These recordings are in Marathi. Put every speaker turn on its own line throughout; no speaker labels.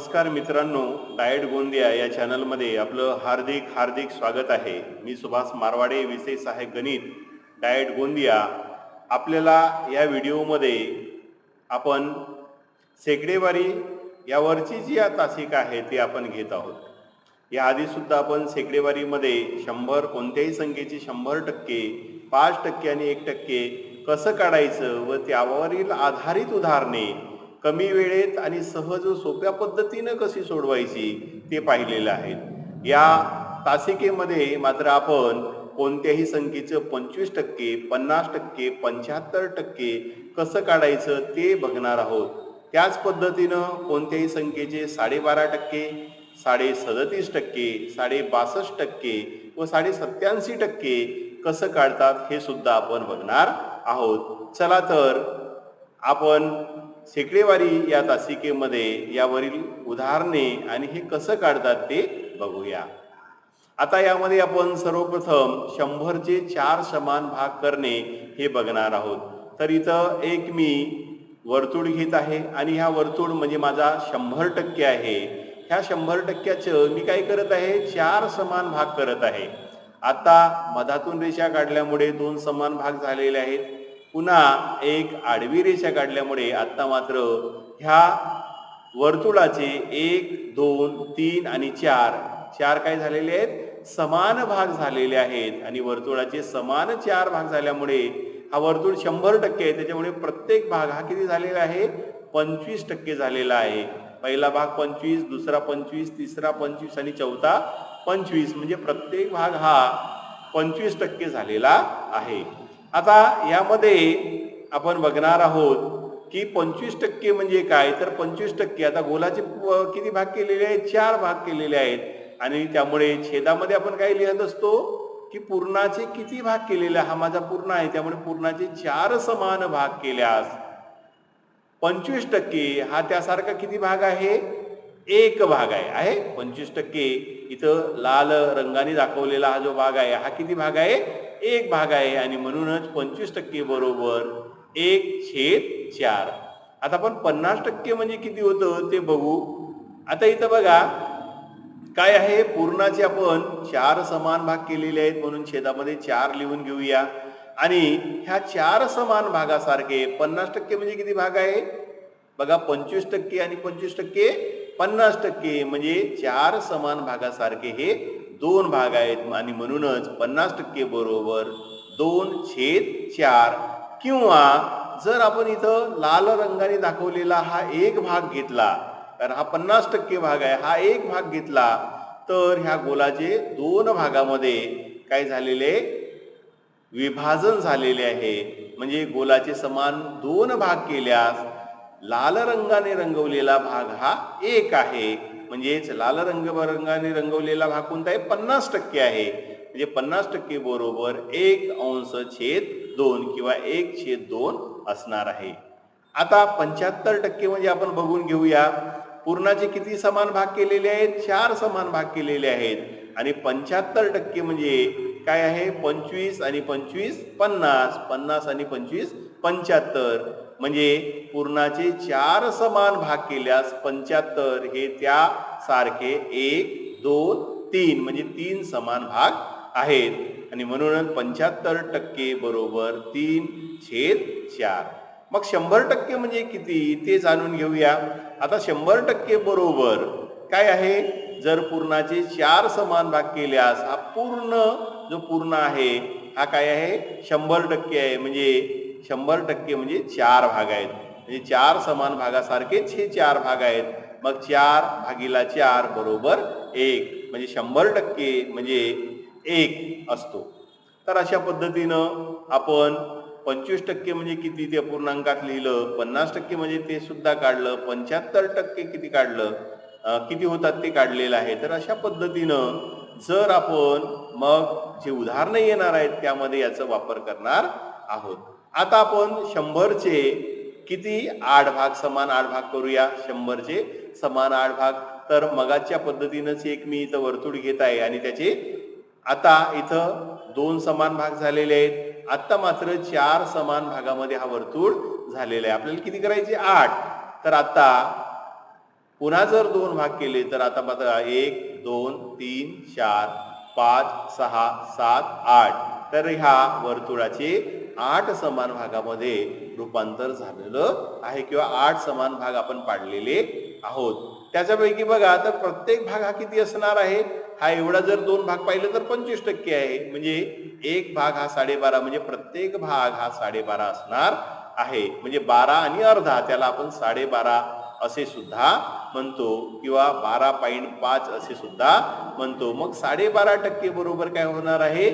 नमस्कार मित्रांनो डाएट गोंदिया या चॅनलमध्ये आपलं हार्दिक हार्दिक स्वागत आहे. मी सुभाष मारवाडे विषय साहेब गणित डाएट गोंदिया. आपल्याला या व्हिडिओमध्ये आपण शेकडेवारी यावरची जी या तासिका आहे ती आपण घेत आहोत. याआधीसुद्धा आपण शेकडेवारीमध्ये शंभर कोणत्याही संख्येची शंभर टक्के पाच टक्के आणि एक टक्के कसं काढायचं व त्यावरील आधारित उदाहरणे कमी वेळेत आणि सहज सोप्या पद्धतीनं कशी सोडवायची ते पाहिलेलं आहे. या तासिकेमध्ये मात्र आपण कोणत्याही संख्येचं पंचवीस टक्के पन्नास टक्के पंच्याहत्तर टक्के कसं काढायचं ते बघणार आहोत. त्याच पद्धतीनं कोणत्याही संख्येचे साडेबारा टक्के साडे सदतीस टक्के साडे बासष्ट टक्के व साडे सत्याऐंशी टक्के कसं काढतात हे सुद्धा आपण बघणार आहोत. चला तर आपण शेकडेवारी या तासिकेमध्ये यावरील उदाहरणे आणि हे कसं काढतात ते बघूया. आता यामध्ये आपण सर्वप्रथम शंभरचे चार समान भाग करणे हे बघणार आहोत. तर इथं एक मी वर्तुळ घेत आहे आणि ह्या वर्तुळ म्हणजे माझा शंभर टक्के आहे. ह्या शंभर टक्क्याचं मी काय करत आहे? चार समान भाग करत आहे. आता मधातून रेषा काढल्यामुळे दोन समान भाग झालेले आहेत. पुन्हा एक आडवी रेषा काढल्यामुळे आत्ता मात्र ह्या वर्तुळाचे एक दोन तीन आणि चार चार काय झालेले आहेत? समान भाग झालेले आहेत. आणि वर्तुळाचे समान चार भाग झाल्यामुळे हा वर्तुळ शंभर टक्के आहे. त्याच्यामुळे प्रत्येक भाग हा किती झालेला आहे? पंचवीस टक्के झालेला आहे. पहिला भाग पंचवीस दुसरा पंचवीस तिसरा पंचवीस आणि चौथा पंचवीस. म्हणजे प्रत्येक भाग हा पंचवीस टक्के झालेला आहे. आता यामध्ये आपण बघणार आहोत की पंचवीस टक्के म्हणजे काय? तर पंचवीस टक्के आता गोलाचे किती भाग केलेले आहेत? चार भाग केलेले आहेत. आणि त्यामुळे छेदामध्ये आपण काय लिहित असतो? की पूर्णाचे किती भाग केलेले? हा माझा पूर्ण आहे. त्यामुळे पूर्णाचे चार समान भाग केल्यास पंचवीस टक्के हा त्यासारखा किती भाग आहे? एक भाग आहे. आहे? पंचवीस टक्के. इथं लाल रंगाने दाखवलेला हा जो भाग आहे हा किती भाग आहे? एक भाग आहे आणि म्हणूनच पंचवीस टक्के बरोबर एक छेद चार. आता आपण पन्नास टक्के म्हणजे किती होतं ते बघू. आता इथं बघा काय आहे? पूर्णाचे आपण चार समान भाग केलेले आहेत म्हणून छेदामध्ये चार लिहून घेऊया. आणि ह्या चार समान भागासारखे पन्नास टक्के म्हणजे किती भाग आहे? बघा पंचवीस टक्के आणि पंचवीस टक्के पन्नास टक्के. म्हणजे चार समान भागासारखे हे दोन भाग आहेत. आणि म्हणूनच पन्नास टक्के बरोबर दोन छेद चार किंवा जर आपण इथं लाल रंगाने दाखवलेला हा एक भाग घेतला कारण हा पन्नास टक्के भाग आहे. हा एक भाग घेतला तर ह्या गोलाचे दोन भागामध्ये काय झालेले? विभाजन झालेले आहे. म्हणजे गोलाचे समान दोन भाग केल्यास लाल रंगाने रंगवलेला भाग हा एक आहे. म्हणजेच लाल रंगबरंगाने रंगवलेला भाग कोणता आहे पन्नास टक्के आहे. म्हणजे पन्नास टक्के बरोबर एक अंश छेद दोन किंवा एक छेद दोन असणार आहे. आता पंच्याहत्तर टक्के म्हणजे आपण बघून घेऊया. पूर्णाचे किती समान भाग केलेले आहेत? चार समान भाग केलेले आहेत. आणि पंच्याहत्तर टक्के म्हणजे काय आहे? पंचवीस आणि पंचवीस पन्नास. पन्नास आणि पंचवीस पंच्याहत्तर. म्हणजे पूर्णाचे चार समान भाग केल्यास पंच्याहत्तर हे त्या सारखे एक दोन तीन म्हणजे तीन समान भाग आहेत. आणि म्हणून पंच्याहत्तर टक्के बरोबर तीन छेद चार. मग शंभर टक्के म्हणजे किती? ते जाणून घेऊया. आता शंभर टक्के बरोबर काय आहे? जर पूर्णाचे चार समान भाग केल्यास हा पूर्ण जो पूर्ण आहे हा काय आहे? शंभर टक्के आहे. म्हणजे शंभर टक्के म्हणजे चार भाग आहेत. म्हणजे चार समान भागासारखेच हे चार भाग आहेत. मग चार भागीला चार बरोबर एक. म्हणजे शंभर टक्के म्हणजे एक असतो. तर अशा पद्धतीनं आपण पंचवीस टक्के म्हणजे किती ते पूर्णांकात लिहिलं पन्नास टक्के म्हणजे ते सुद्धा काढलं पंच्याहत्तर टक्के किती काढलं किती होतात ते काढलेलं आहे. तर अशा पद्धतीनं जर आपण मग जे उदाहरणं येणार आहेत त्यामध्ये याचा वापर करणार आहोत. आता आपण शंभरचे किती आठ भाग समान आठ भाग करूया? शंभरचे समान आठ भाग. तर मगाच्या पद्धतीनंच एक मी इथं वर्तुळ घेत आहे आणि त्याचे आता इथं दोन समान भाग झालेले आहेत. आता मात्र चार समान भागामध्ये हा वर्तुळ झालेला आहे. आपल्याला किती करायचे? आठ. तर आता पुन्हा जर दोन भाग केले तर आता मात्र एक दोन तीन चार पाच सहा सात आठ. तर ह्या वर्तुळाचे आठ समान भागामध्ये रूपांतर झालेलं आहे किंवा आठ समान भाग आपण पाडलेले आहोत. त्याच्यापैकी बघा तर प्रत्येक भाग हा किती असणार आहे? हा एवढा जर दोन भाग पाहिले तर पंचवीस टक्के आहे. म्हणजे एक भाग हा साडेबारा म्हणजे प्रत्येक भाग हा साडेबारा असणार आहे. म्हणजे बारा आणि अर्धा त्याला आपण साडेबारा असे सुद्धा म्हणतो किंवा बारा पॉईंट पाच असे सुद्धा म्हणतो. मग साडेबारा टक्के बरोबर काय होणार आहे?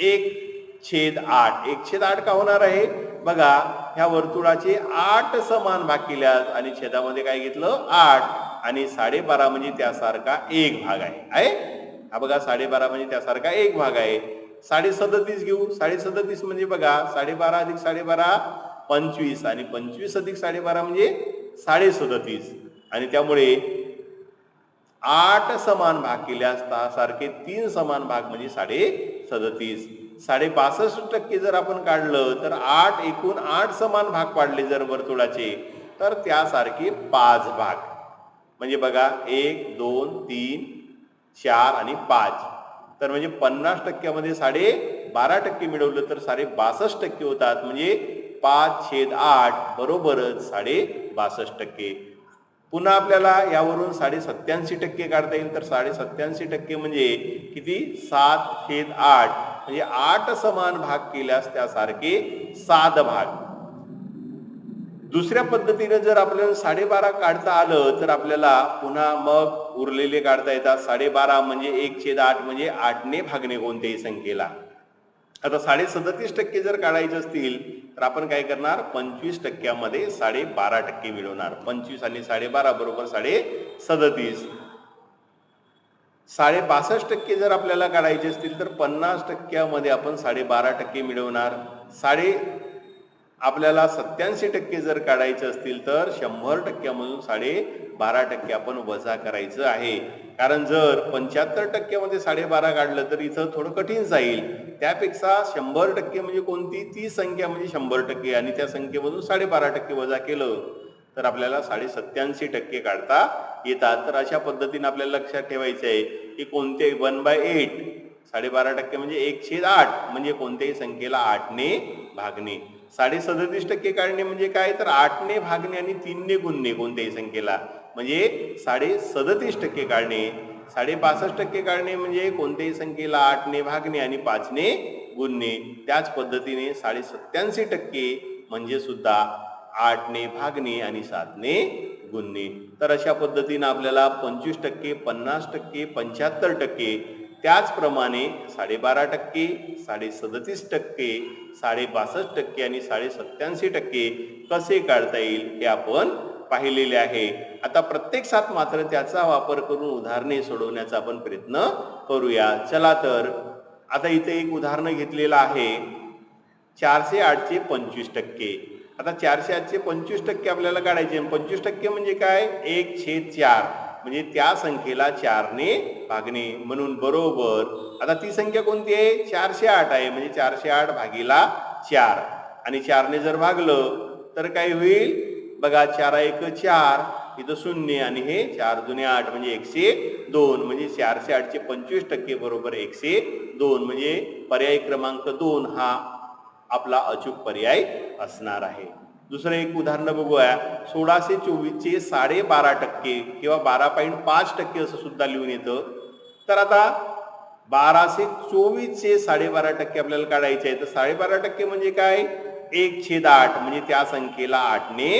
एक छेद आठ. एक छेद आठ का होणार आहे? बघा ह्या वर्तुळाचे आठ समान भाग केल्यास आणि छेदामध्ये काय घेतलं? आठ. आणि साडेबारा म्हणजे त्यासारखा एक भाग आहे. हा बघा साडेबारा म्हणजे त्यासारखा एक भाग आहे. साडे सदतीस घेऊ. साडे सदतीस म्हणजे बघा साडेबारा अधिक साडेबारा पंचवीस. आणि पंचवीस अधिक साडेबारा म्हणजे साडे सदतीस आणि त्यामुळे आठ समान भाग केल्यास सारखे तीन समान भाग म्हणजे साडे सदतीस साडेबासष्ट टक्के जर आपण काढलं तर आठ एकूण आठ समान भाग पाडले जर वर्तुळाचे तर त्यासारखे पाच भाग. म्हणजे बघा एक दोन तीन चार आणि पाच. तर म्हणजे पन्नास टक्क्यामध्ये साडे बारा टक्के मिळवलं तर साडे बासष्ट टक्के होतात. म्हणजे पाच छेद आठ बरोबरच साडे बासष्ट टक्के. पुन्हा आपल्याला यावरून साडे सत्याऐंशी टक्के काढता येईल. तर साडे सत्याऐंशी टक्के म्हणजे किती? सात छेद आठ. म्हणजे आठ समान भाग केल्यास त्यासारखे सात भाग. दुसऱ्या पद्धतीने जर आपल्याला साडेबारा काढता आलं तर आपल्याला पुन्हा मग उरलेले काढता येतात. साडेबारा म्हणजे एक छेद आठ म्हणजे आठने भागणे कोणत्याही संख्येला. आता साडे सदतीस टक्के जर काढायचे असतील तर आपण काय करणार? पंचवीस टक्क्यामध्ये साडे बारा टक्के मिळवणार. पंचवीस आणि साडेबारा बरोबर साडे सदतीस साडे बासष्ट टक्के जर आपल्याला काढायचे असतील तर पन्नास टक्क्यामध्ये आपण साडेबारा टक्के मिळवणार. साडे आपल्याला सत्याऐंशी टक्के जर काढायचे असतील तर शंभर टक्क्यामधून साडे बारा टक्के आपण वजा करायचं आहे. कारण जर पंच्याहत्तर टक्क्यामध्ये साडेबारा काढलं तर इथं थोडं कठीण जाईल. त्यापेक्षा शंभर टक्के म्हणजे कोणती? ती संख्या म्हणजे शंभर टक्के आणि त्या संख्येमधून साडेबारा टक्के वजा केलं. तर आपल्याला साडे सत्याऐंशी टक्के काढता येतात. तर अशा पद्धतीने आपल्याला लक्षात ठेवायचं आहे की कोणते वन बाय एट साडेबारा टक्के म्हणजे एक छेद आठ म्हणजे कोणत्याही संख्येला आठने भागणे. साडे सदतीस टक्के काढणे म्हणजे काय? तर आठने भागणे आणि तीनने गुणणे कोणत्याही संख्येला. म्हणजे साडे सदतीस टक्के काढणे साडे पासष्ट टक्के काढणे म्हणजे कोणत्याही संख्येला आठने भागणे आणि पाचने गुणणे. त्याच पद्धतीने साडे सत्याऐंशी टक्के म्हणजे सुद्धा आठने भागणे आणि सातने गुणणे तर अशा पद्धतीने आपल्याला पंचवीस टक्के पन्नास टक्के पंच्याहत्तर टक्के त्याचप्रमाणे साडेबारा टक्के साडे सदतीस टक्के साडे बासष्ट टक्के आणि साडे सत्याऐंशी टक्के कसे काढता येईल हे आपण पाहिलेले आहे. आता प्रत्येक सात मात्र त्याचा वापर करून उदाहरणे सोडवण्याचा आपण प्रयत्न करूया. चला तर आता इथे एक उदाहरण घेतलेलं आहे. चारशे आठचे पंचवीस टक्के. आता चारशे आठचे पंचवीस टक्के आपल्याला काढायचे पंचवीस टक्के म्हणजे काय? एक छेद चार. म्हणजे त्या संख्येला चारने भागणे. म्हणून बरोबर. आता ती संख्या कोणती आहे? चारशे आठ आहे. म्हणजे चारशे आठ भागीला चार. आणि चारने जर भागलं तर काय होईल? बघा चार एक चार. इथं शून्य आणि हे चार जुने आठ म्हणजे एकशे दोन. म्हणजे चारशे आठचे पंचवीस टक्के बरोबर एकशे दोन. म्हणजे पर्याय क्रमांक दोन हा आपला अचूक पर्याय असणार आहे. दुसरं एक उदाहरण बघूया. सोळाशे चोवीसचे साडे बारा टक्के किंवा बारा पॉईंट पाच टक्के असं सुद्धा लिहून येतं. तर आता बाराशे चोवीसचे साडेबारा टक्के आपल्याला काढायचे आहे तर साडेबारा टक्के म्हणजे काय? एक छेद आठ म्हणजे त्या संख्येला आठने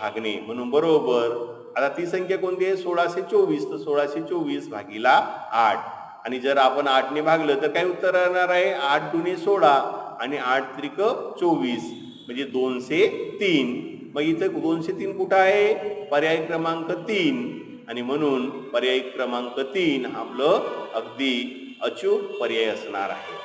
भागणे. म्हणून बरोबर. आता ती संख्या कोणती आहे? सोळाशे चोवीस. तर सोळाशे चोवीस भागीला आठ. आणि जर आपण आठने भागलं तर काय उत्तर राहणार आहे? आठ दुने सोळा आणि आठ त्रिक चोवीस. म्हणजे दोनशे तीन. मग इथं दोनशे तीन कुठं आहे? पर्याय क्रमांक तीन. आणि म्हणून पर्याय क्रमांक तीन आपलं अगदी अचूक पर्याय असणार आहे.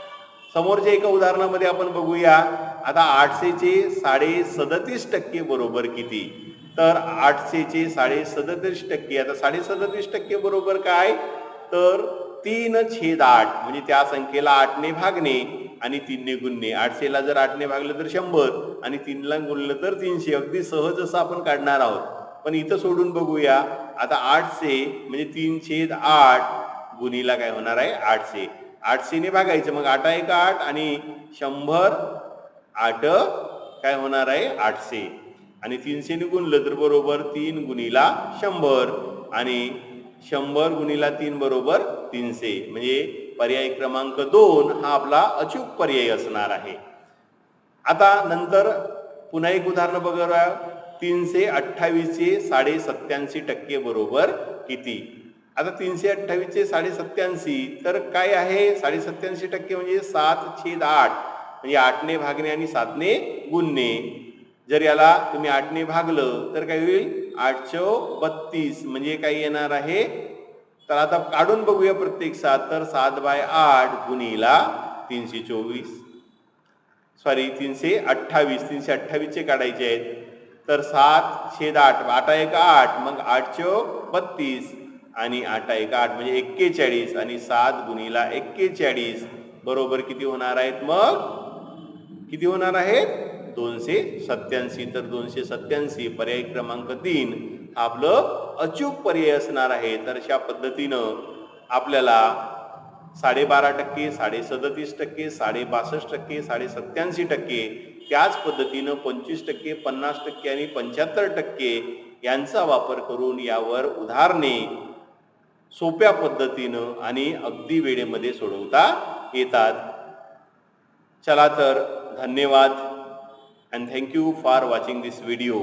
समोरच्या एका उदाहरणामध्ये आपण बघूया. आता आठशेचे साडे सदतीस टक्के बरोबर किती? तर आठशेचे साडे सदतीस टक्के. आता साडे सदतीस टक्के बरोबर काय? तर तीन छेद आठ. म्हणजे त्या संख्येला आठने भागणे. आणि तीनने गुणणे आठशेला जर आठने भागलं तर शंभर आणि तीनला गुणलं तर तीनशे. अगदी सहज असं आपण काढणार आहोत. पण इथं सोडून बघूया. आता आठशे म्हणजे तीनशे आठ गुणीला काय होणार आहे? आठशे. आठशेने भागायचं. मग आठ एक आठ आणि शंभर आठ काय होणार आहे? आठशे. आणि तीनशेने गुणलं तर बरोबर तीन गुणीला शंभर आणि शंभर गुणीला तीन बरोबर तीनशे. म्हणजे पर्याय क्रमांक दोन हा आपला अचूक पर्याय असणार आहे. आता नंतर पुन्हा एक उदाहरण बघूया. तीनशे अठ्ठावीसचे साडे सत्याऐंशी टक्के बरोबर किती? आता तीनशे अठ्ठावीसचे साडे सत्याऐंशी तर काय आहे? साडे सत्याऐंशी टक्के म्हणजे सात छेद आठ म्हणजे आठने भागणे आणि सातने गुणणे. जर याला तुम्ही आठने भागलं तर काय होईल? आठशे बत्तीस म्हणजे काय येणार आहे? तर आता काढून बघूया प्रत्येक सात तर सात बाय आठ गुणीला तीनशे चोवीस. सॉरी तीनशे अठ्ठावीस. तीनशे अठ्ठावीसचे काढायचे आहेत. तर सात छेद आठ आठा एक आठ मग आठशे बत्तीस आणि आठा एक आठ म्हणजे एक्केचाळीस आणि सात गुणीला एक्केचाळीस. बरोबर किती होणार आहेत? मग किती होणार आहेत? दोनशे सत्याऐंशी तर दोनशे सत्याऐंशी पर्याय क्रमांक तीन. आपलं अचूक पर्याय असणार आहे. तर अशा पद्धतीनं आपल्याला साडेबारा टक्के साडे सदतीस टक्के साडे बासष्ट टक्के साडे सत्याऐंशी टक्के त्याच पद्धतीनं पंचवीस टक्के पन्नास टक्के आणि पंच्याहत्तर टक्के यांचा वापर करून यावर उदाहरणे सोप्या पद्धतीनं आणि अगदी वेळेमध्ये सोडवता येतात. चला तर धन्यवाद. And thank you for watching this video